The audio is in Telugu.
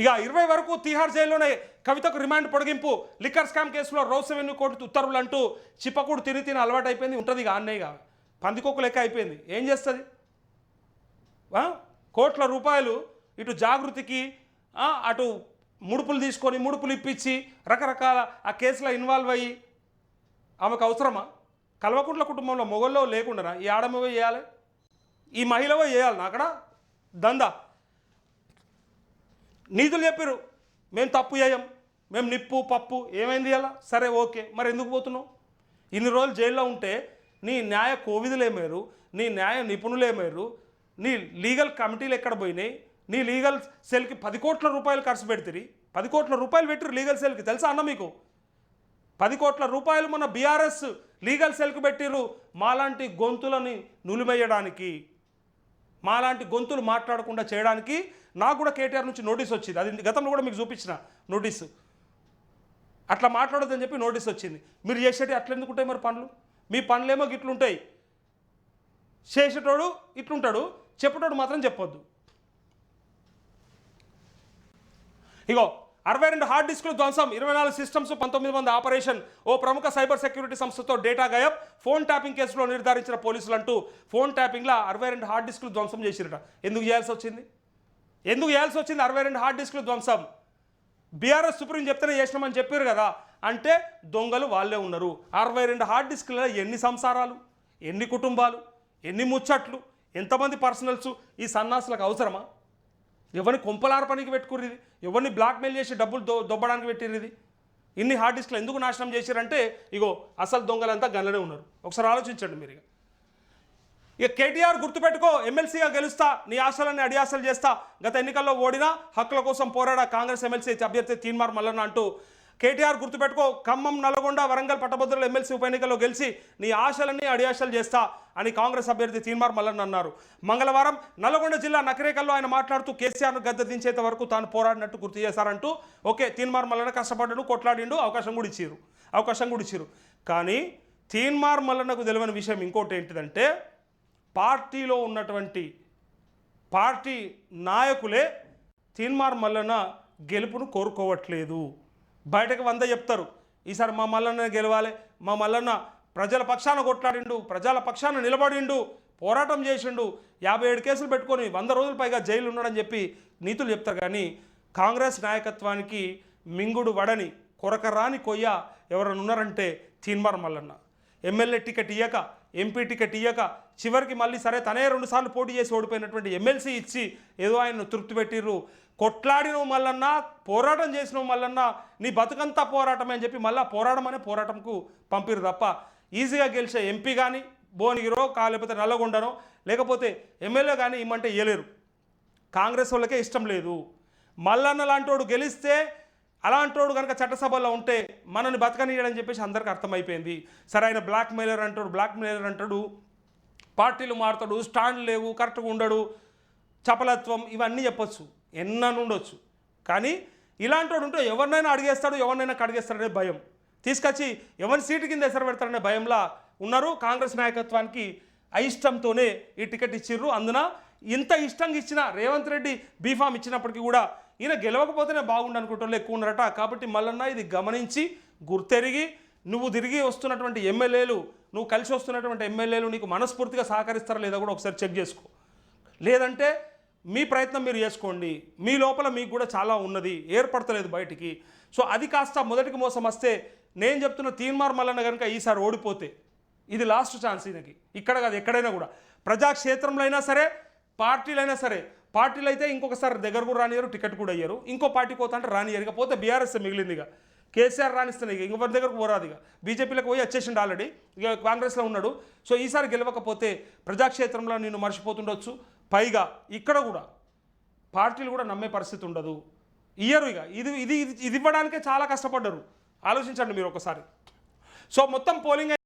ఇక ఇరవై వరకు తీహార్ జైల్లోనే కవితకు రిమాండ్ పొడిగింపు. లిక్కర్ స్కామ్ కేసులో రౌస్ రెవెన్యూ కోర్టు ఉత్తర్వులు అంటూ చిప్పకూడు తిని తిని అలవాటు అయిపోయింది ఉంటుంది ఇక అన్నయ్య పందికొక్కు లెక్క అయిపోయింది. ఏం చేస్తుంది? కోట్ల రూపాయలు ఇటు జాగృతికి అటు ముడుపులు తీసుకొని ముడుపులు ఇప్పించి రకరకాల ఆ కేసులో ఇన్వాల్వ్ అయ్యి ఆమెకు అవసరమా? కల్వకుంట్ల కుటుంబంలో మొగల్లో లేకుండా ఈ ఆడమవే చేయాలి? ఈ మహిళవే చేయాలి అక్కడ? దందా. నీతులు చెప్పారు మేము తప్పు చేయం. మేము నిప్పు పప్పు ఏమైంది అలా సరే ఓకే. మరి ఎందుకు పోతున్నావు? ఇన్ని రోజులు జైల్లో ఉంటే నీ న్యాయ కోవిధులేమేరు నీ న్యాయ నిపుణులేమేరు నీ లీగల్ కమిటీలు ఎక్కడ పోయినాయి? నీ లీగల్ సెల్కి పది కోట్ల రూపాయలు ఖర్చు పెడితే పది కోట్ల రూపాయలు పెట్టిరు లీగల్ సెల్కి. తెలుసా అన్న మీకు? పది కోట్ల రూపాయలు మన బీఆర్ఎస్ లీగల్ సెల్కి పెట్టిరు మాలాంటి గొంతులని నులిమేయడానికి మాలాంటి గొంతులు మాట్లాడకుండా చేయడానికి నాకు కూడా కేటీఆర్ నుంచి నోటీస్ వచ్చింది. అది గతంలో కూడా మీకు చూపించిన నోటీసు. అట్లా మాట్లాడొద్దని చెప్పి నోటీస్ వచ్చింది. మీరు చేసేటి అట్లా ఎందుకు ఉంటాయి మరి పనులు? మీ పనులేమో గిట్లుంటాయి. చేసేటోడు ఇట్లుంటాడు. చెప్పేటోడు మాత్రం చెప్పొద్దు. ఇగో అరవై రెండు హార్డ్ డిస్కులు ధ్వంసం. ఇరవై నాలుగు సిస్టమ్స్ పంతొమ్మిది మంది ఆపరేషన్ ఓ ప్రముఖ సైబర్ సెక్యూరిటీ సంస్థతో డేటా గాయబ్. ఫోన్ ట్యాపింగ్ కేసులో నిర్ధారించిన పోలీసులు అంటూ ఫోన్ ట్యాపింగ్లో అరవై రెండు హార్డ్ డిస్కులు ధ్వంసం చేసిరట ఎందుకు చేయాల్సి వచ్చింది? ఎందుకు చేయాల్సి వచ్చింది అరవై రెండు హార్డ్ డిస్కులు ధ్వంసం? బీఆర్ఎస్ సుప్రీం చెప్తేనే చేసినామని చెప్పారు కదా. అంటే దొంగలు వాళ్ళే ఉన్నారు. అరవై రెండు హార్డ్ డిస్క్లలో ఎన్ని సంసారాలు ఎన్ని కుటుంబాలు ఎన్ని ముచ్చట్లు ఎంతమంది పర్సనల్స్ ఈ సన్నాసులకు అవసరమా? ఎవరిని కొంపలార పనికి పెట్టుకుర్రిది ఎవరిని బ్లాక్మెయిల్ చేసి డబ్బులు దొ దొబ్బడానికి పెట్టిర్రిది ఇన్ని హార్డ్ డిస్క్లు ఎందుకు నాశనం చేశారంటే ఇగో అసలు దొంగలంతా గల్లనే ఉన్నారు. ఒకసారి ఆలోచించండి మీరు ఇక. ఇక కేటీఆర్ గుర్తుపెట్టుకో ఎమ్మెల్సీగా గెలుస్తా నీ ఆశలన్నీ అడియాసలు చేస్తా. గత ఎన్నికల్లో ఓడినా హక్కుల కోసం పోరాడా కాంగ్రెస్ ఎమ్మెల్సీ అభ్యర్థి తీన్మార్ మల్లన్న అంటూ కేటీఆర్ గుర్తుపెట్టుకో ఖమ్మం నల్గొండ వరంగల్ పట్టభద్రుల ఎమ్మెల్సీ ఉప ఎన్నికల్లో గెలిచి నీ ఆశలన్నీ అడియాశలు చేస్తా అని కాంగ్రెస్ అభ్యర్థి తీన్మార్ మల్లన్ అన్నారు. మంగళవారం నల్గొండ జిల్లా నకరేకల్లో ఆయన మాట్లాడుతూ కేసీఆర్ను గద్దె దించేంత వరకు తాను పోరాడినట్టు గుర్తు చేశారంటూ ఓకే తీన్మార్ మల్లన కష్టపడ్డాడు కొట్లాడిండు అవకాశం కూడా ఇచ్చారు అవకాశం కూడా ఇచ్చారు కానీ తీన్మార్ మల్లన్నకు తెలియని విషయం ఇంకోటి ఏంటిదంటే పార్టీలో ఉన్నటువంటి పార్టీ నాయకులే తీన్మార్ మల్లన గెలుపును కోరుకోవట్లేదు. బయటకు వంద చెప్తారు. ఈసారి మా మల్లన్న గెలవాలి. మా మల్లన్న ప్రజల పక్షాన కొట్లాడిండు ప్రజల పక్షాన నిలబడిండు పోరాటం చేసిండు. యాభై ఏడు కేసులు పెట్టుకొని వంద రోజుల పైగా జైలు ఉన్నాడని చెప్పి నీతులు చెప్తారు. కానీ కాంగ్రెస్ నాయకత్వానికి మింగుడు వడని కొరకరాని కొయ్య ఎవరైనా ఉన్నారంటే తీన్మార్ మల్లన్న. ఎమ్మెల్యే టికెట్ ఇయ్యక ఎంపీ టికెట్ ఇయ్యక చివరికి మళ్ళీ సరే తనే రెండుసార్లు పోటీ చేసి ఓడిపోయినటువంటి ఎమ్మెల్సీ ఇచ్చి ఏదో ఆయన తృప్తి పెట్టిర్రు. కొట్లాడినవు మల్లన్నా పోరాటం చేసినవు మల్లన్నా నీ బతుకంతా పోరాటమే అని చెప్పి మళ్ళీ పోరాటం అనే పోరాటంకు పంపిరు తప్ప ఈజీగా గెలిచే ఎంపీ కానీ భువనగిరో కా లేకపోతే నల్లగొండనో లేకపోతే ఎమ్మెల్యే కానీ ఇమ్మంటే ఇయ్యలేరు. కాంగ్రెస్ వాళ్ళకే ఇష్టం లేదు. మల్లన్న లాంటోడు గెలిస్తే అలాంటోడు కనుక చట్టసభలో ఉంటే మనల్ని బతకనీయడని చెప్పేసి అందరికీ అర్థమైపోయింది. సరే ఆయన బ్లాక్ మెయిలర్ అంటాడు బ్లాక్ మెయిలర్ అంటాడు పార్టీలు మారుతాడు స్టాండ్ లేవు కరెక్ట్గా ఉండడు చపలత్వం ఇవన్నీ చెప్పొచ్చు ఎన్నను ఉండొచ్చు. కానీ ఇలాంటోడు ఉంటే ఎవరినైనా అడిగేస్తాడు ఎవరినైనా కడిగేస్తాడనే భయం. తీసుకొచ్చి ఎవరి సీటు కింద ఎసరు పెడతారనే భయంలా ఉన్నారు కాంగ్రెస్ నాయకత్వానికి అయిష్టంతోనే ఈ టికెట్ ఇచ్చిర్రు. అందున ఇంత ఇష్టంగా ఇచ్చిన రేవంత్ రెడ్డి బీఫామ్ ఇచ్చినప్పటికీ కూడా ఈయన గెలవకపోతేనే బాగుండు అనుకుంటోళ్ళు ఎక్కువ ఉన్నారట కాబట్టి మళ్ళన్నా ఇది గమనించి గుర్తెరిగి నువ్వు తిరిగి వస్తున్నటువంటి ఎమ్మెల్యేలు నువ్వు కలిసి వస్తున్నటువంటి ఎమ్మెల్యేలు నీకు మనస్ఫూర్తిగా సహకరిస్తారా లేదా కూడా ఒకసారి చెక్ చేసుకో. లేదంటే మీ ప్రయత్నం మీరు చేసుకోండి. మీ లోపల మీకు కూడా చాలా ఉన్నది ఏర్పడతలేదు బయటికి. సో అది కాస్త మొదటికి మోసం వస్తే నేను చెప్తున్న తీన్మార్ మల్లన్న కనుక ఈసారి ఓడిపోతే ఇది లాస్ట్ ఛాన్స్ ఈయనకి. ఇక్కడ కాదు ఎక్కడైనా కూడా. ప్రజాక్షేత్రంలో అయినా సరే పార్టీలైనా సరే పార్టీలు అయితే ఇంకొకసారి దగ్గర కూడా రానియరు టికెట్ కూడా అయ్యారు ఇంకో పార్టీ పోతా అంటే రానియరు ఇక పోతే బీఆర్ఎస్ మిగిలింది ఇక. కేసీఆర్ రాణిస్తున్నాయి ఇక. ఇంకొకరి దగ్గరకు పోరాదు ఇక. బీజేపీలకు పోయి వచ్చేసిండు ఆల్రెడీ ఇక కాంగ్రెస్లో ఉన్నాడు. సో ఈసారి గెలవకపోతే ప్రజాక్షేత్రంలో నేను మర్చిపోతుండొచ్చు. పైగా ఇక్కడ కూడా పార్టీలు కూడా నమ్మే పరిస్థితి ఉండదు. ఇయ్యరు ఇక. ఇది ఇది ఇది ఇవ్వడానికే చాలా కష్టపడ్డారు. ఆలోచించండి మీరు ఒకసారి. సో మొత్తం పోలింగ్